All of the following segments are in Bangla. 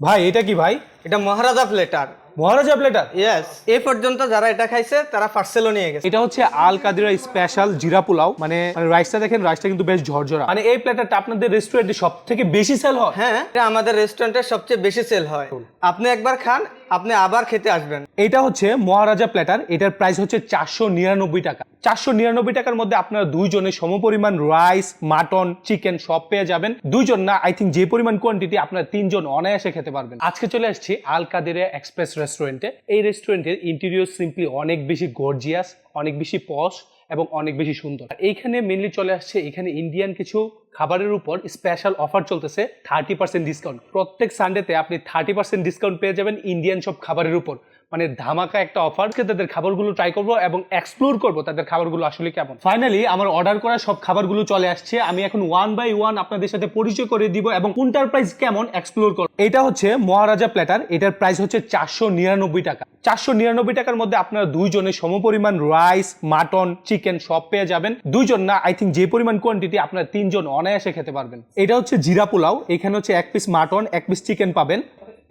ভাই এটা কি ভাই? এটা Maharaja platter Maharaja platter yes এই পর্যন্ত যারা এটা খাইছে তারা পার্সেলও নিয়ে গেছে। এটা হচ্ছে আল কাদিরা স্পেশাল জিরা পোলাও। মানে মানে রাইসটা দেখেন রাইসটা কিন্তু বেশ ঝরঝরা। মানে এই প্লেটারটা আপনাদের রেস্টুরেন্টে সব থেকে বেশি সেল হয়? হ্যাঁ। এটা আমাদের রেস্টুরেন্টের সবচেয়ে বেশি সেল হয়। আপনি একবার খান আপনি আবার খেতে আসবেন। এটা হচ্ছে মহারাজা প্ল্যাটার এটার প্রাইস হচ্ছে চারশো নিরানব্বই টাকা। চারশো নিরানব্বই টাকার মধ্যে আপনারা দুইজনের সমপরিমাণ রাইস মাটন চিকেন সব পেয়ে যাবেন। দুইজন না আই থিঙ্ক যে পরিমাণ কোয়ান্টিটি আপনারা তিনজন অনায়াসে খেতে পারবেন। আজকে চলে আসছি আল কাদেরে এক্সপ্রেস রেস্টুরেন্টে এই রেস্টুরেন্টের ইন্টেরিয়র সিম্পলি অনেক বেশি গর্জিয়াস অনেক বেশি পশ এবং অনেক বেশি সুন্দর। এইখানে মেনলি চলে আসছে এখানে ইন্ডিয়ান কিছু খাবারের উপর স্পেশাল অফার চলতেছে থার্টি পার্সেন্ট ডিসকাউন্ট প্রত্যেক সানডেতে আপনি থার্টি পার্সেন্ট ডিসকাউন্ট পেয়ে যাবেন ইন্ডিয়ান সব খাবারের উপর। মানে ধামাকা একটা অফার তাদের খাবারগুলো ট্রাই করব এবং এক্সপ্লোর করব তাদের খাবারগুলো আসলে কেমন। ফাইনালি আমার অর্ডার করা সব খাবারগুলো চলে আসছে। আমি এখন ওয়ান বাই ওয়ান আপনাদের সাথে পরিচয় করে দিব এবং কোনটার প্রাইস কেমন এক্সপ্লোর করব। এটা হচ্ছে মহারাজা প্ল্যাটার এটার প্রাইস হচ্ছে চারশো নিরানব্বই টাকা। চারশো নিরানব্বই টাকার মধ্যে আপনারা দুইজনের সমপরিমাণ রাইস মাটন চিকেন সব পেয়ে যাবেন। দুইজন না আই থিঙ্ক যে পরিমাণ কোয়ান্টিটি আপনারা তিনজন অনায়াসে খেতে পারবেন। এটা হচ্ছে জিরা পোলাও। এখানে হচ্ছে এক পিস মাটন এক পিস চিকেন পাবেন।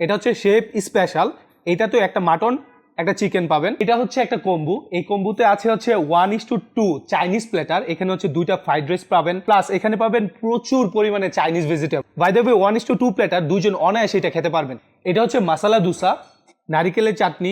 এটা হচ্ছে শেফ স্পেশাল এটা তো একটা মাটন, একটা চিকেন পাবেন। এটা হচ্ছে একটা কম্বু। এই কম্বুতে আছে হচ্ছে one is to two Chinese platter এখানে হচ্ছে দুইটা ফ্রাইড রাইস পাবেন। প্লাস এখানে পাবেন প্রচুর পরিমাণে Chinese vegetable by the way one is to two platter দুজন অনায়াসে এটা খেতে পারবেন। এটা হচ্ছে মাসালা দুসা নারিকেলের চাটনি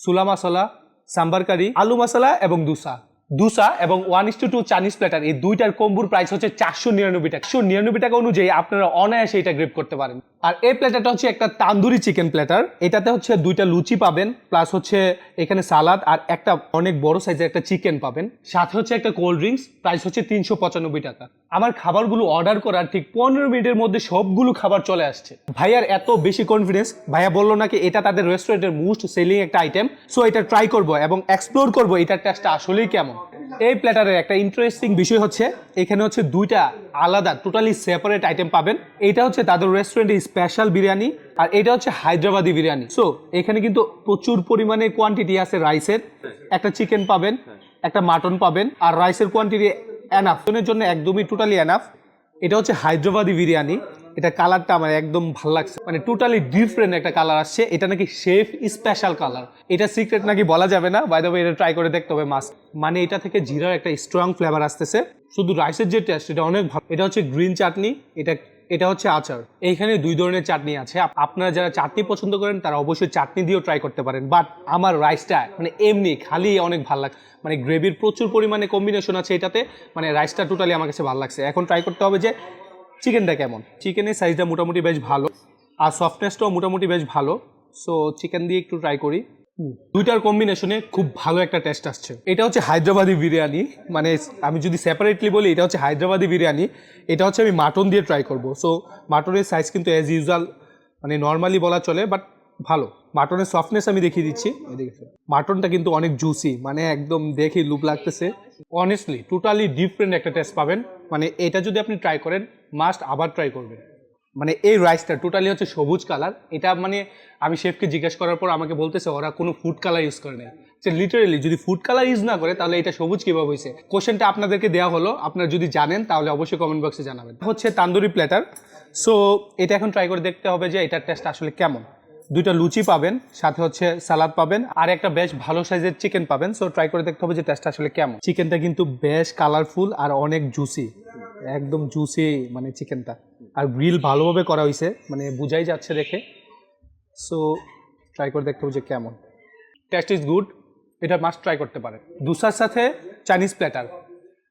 সুলা মশলা সাম্বার কারি আলু মশলা এবং দুসা দুসা এবং one is to two Chinese platter এই দুইটার কম্বুর প্রাইস হচ্ছে চারশো নিরানব্বই টাকা। চারশো নিরানব্বই টাকা অনুযায়ী আপনারা অনায়াসে এটা গ্রেপ করতে পারেন। আর এই প্লেটারটা হচ্ছে একটা তান্দুরি চিকেন প্লেটার এটাতে হচ্ছে দুইটা লুচি পাবেন প্লাস হচ্ছে এখানে সালাদ আর একটা অনেক বড় সাইজের একটা চিকেন পাবেন। সাথে হচ্ছে একটা কোল্ড ড্রিঙ্কস প্রাইস হচ্ছে তিনশো পঁচানব্বই টাকা। আমার খাবারগুলো অর্ডার করার ঠিক পনেরো মিনিটের মধ্যে সবগুলো খাবার চলে আসছে। ভাইয়ার এত বেশি কনফিডেন্স ভাইয়া বলল নাকি এটা তাদের রেস্টুরেন্টের মোস্ট সেলিং একটা আইটেম সো এটা ট্রাই করব এবং এক্সপ্লোর করব এটার টেস্টটা আসলেই কেমন। এই প্ল্যাটারের একটা ইন্টারেস্টিং বিষয় হচ্ছে, এখানে হচ্ছে দুইটা আলাদা টোটালি সেপারেট আইটেম পাবেন। এটা হচ্ছে তাদের রেস্টুরেন্টের স্পেশাল বিরিয়ানি আর এটা হচ্ছে হায়দ্রাবাদি বিরিয়ানি সো এখানে কিন্তু প্রচুর পরিমাণে কোয়ান্টিটি আছে রাইসের একটা চিকেন পাবেন, একটা মাটন পাবেন আর রাইসের কোয়ান্টিটি এনাফ জন্য একদমই টোটালি এনাফ এটা হচ্ছে হায়দ্রাবাদি বিরিয়ানি এটা কালারটা আমার একদম ভালো লাগছে। মানে টোটালি ডিফারেন্ট একটা কালার আসছে। এটা নাকি শেফ স্পেশাল কালার এটা সিক্রেট নাকি বলা যাবে না। বাই দ্য এটা ট্রাই করে দেখতে হবে মাস্ক মানে এটা থেকে জিরার একটা স্ট্রং ফ্লেভার আসতেছে। শুধু রাইসের যে টেস্ট এটা অনেক ভালো। এটা হচ্ছে গ্রিন চাটনি এটা এটা হচ্ছে আচার। এইখানে দুই ধরনের চাটনি আছে। আপ- আপনারা যারা চাটনি পছন্দ করেন, তারা অবশ্যই চাটনি দিয়েও ট্রাই করতে পারেন। বাট আমার রাইসটা মানে এমনি খালি অনেক ভালো লাগে মানে গ্রেভির প্রচুর পরিমাণে কম্বিনেশন আছে এটাতে। মানে রাইসটা টোটালি আমার কাছে ভালো লাগছে। এখন ট্রাই করতে হবে যে চিকেনটা কেমন। চিকেনের সাইজটা মোটামুটি বেশ ভালো। আর সফটনেসটাও মোটামুটি বেশ ভালো। সো চিকেন দিয়ে একটু ট্রাই করি। দুইটার কম্বিনেশনে খুব ভালো একটা টেস্ট আসছে। এটা হচ্ছে হায়দ্রাবাদি বিরিয়ানি মানে আমি যদি সেপারেটলি বলি এটা হচ্ছে হায়দ্রাবাদি বিরিয়ানি এটা হচ্ছে আমি মাটন দিয়ে ট্রাই করব। সো মাটনের সাইজ কিন্তু অ্যাজ ইউজুয়াল মানে নর্মালি বলা চলে বাট ভালো। মাটনের সফটনেস আমি দেখিয়ে দিচ্ছি। মাটনটা কিন্তু অনেক জুসি মানে একদম দেখে লুপ লাগতেছে। অনেস্টলি টোটালি ডিফারেন্ট একটা টেস্ট পাবেন। মানে এটা যদি আপনি ট্রাই করেন মাস্ট আবার ট্রাই করবেন। মানে এই রাইসটা টোটালি হচ্ছে সবুজ কালার এটা মানে আমি শেফকে জিজ্ঞেস করার পর আমাকে বলতেছে, ওরা কোনো ফুড কালার ইউজ করে নাই। যে লিটারেলি যদি ফুড কালার ইউজ না করে, তাহলে এটা সবুজ কীভাবে হয়েছে কোশ্চেনটা আপনাদেরকে দেওয়া হলো। আপনারা যদি জানেন, তাহলে অবশ্যই কমেন্ট বক্সে জানাবেন। হচ্ছে তান্দুরি প্ল্যাটার সো এটা এখন ট্রাই করে দেখতে হবে যে এটার টেস্ট আসলে কেমন। দুইটা লুচি পাবেন, সাথে হচ্ছে সালাদ পাবেন, আর একটা বেশ ভালো সাইজের চিকেন পাবেন। সো ট্রাই করে দেখতে হবে যে টেস্ট আসলে কেমন। চিকেনটা কিন্তু বেশ কালারফুল আর অনেক জুসি একদম জুসি মানে চিকেনটা আর গ্রিল ভালোভাবে করা হয়েছে মানে বুঝাই যাচ্ছে দেখে। সো ট্রাই করে দেখতে যে কেমন। টেস্ট ইজ গুড এটা মাস্ট ট্রাই করতে পারে দুসার সাথে চাইনিজ প্ল্যাটার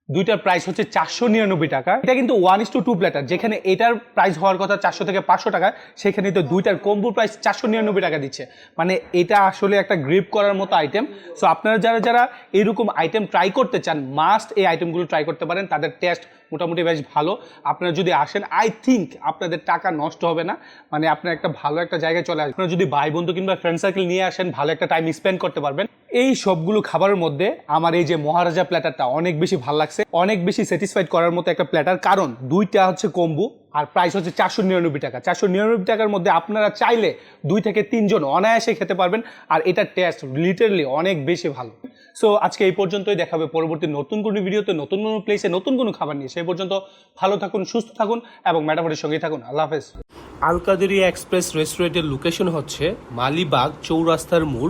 দুইটার প্রাইস হচ্ছে চারশো নিরানব্বই টাকা। এটা কিন্তু one is to two platter যেখানে এটার প্রাইস হওয়ার কথা চারশো থেকে পাঁচশো টাকা, সেখানে তো দুইটার কম্বুর প্রাইস চারশো নিরানব্বই টাকা দিচ্ছে। মানে এটা আসলে একটা গ্রিপ করার মতো আইটেম সো আপনারা যারা যারা এরকম আইটেম ট্রাই করতে চান মাস্ট এই আইটেমগুলো ট্রাই করতে পারেন। তাদের টেস্ট মোটামুটি বেশ ভালো। আপনারা যদি আসেন আই থিঙ্ক আপনাদের টাকা নষ্ট হবে না। মানে আপনার একটা ভালো একটা জায়গায় চলে আসবেন। যদি ভাই, বন্ধু কিংবা ফ্রেন্ড সার্কেল নিয়ে আসেন, ভালো একটা টাইম স্পেন্ড করতে পারবেন। এই সবগুলো খাবারের মধ্যে আমার এই যে মহারাজা প্ল্যাটারটা অনেক বেশি ভালো লাগছে। অনেক বেশি স্যাটিসফাইড করার মতো একটা প্ল্যাটার কারণ দুইটা হচ্ছে কম্বু আর প্রাইস হচ্ছে চারশো নিরানব্বই টাকা। চারশো নিরানব্বই টাকার মধ্যে আপনারা চাইলে দুই থেকে তিনজন অনায়াসে খেতে পারবেন আর এটার টেস্ট লিটারলি অনেক বেশি ভালো। সো আজকে এই পর্যন্তই দেখাবে পরবর্তী নতুন কোনো ভিডিওতে, নতুন কোনো প্লেসে নতুন কোনো খাবার নিয়ে। সেই পর্যন্ত ভালো থাকুন, সুস্থ থাকুন এবং ম্যাটাফোরের সঙ্গেই থাকুন। আল্লাহ হাফেজ। আল কাদেরিয়া এক্সপ্রেস রেস্টুরেন্টের লোকেশন হচ্ছে মালিবাগ চৌরাস্তার মূল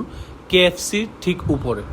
কেএফসি ঠিক উপরে।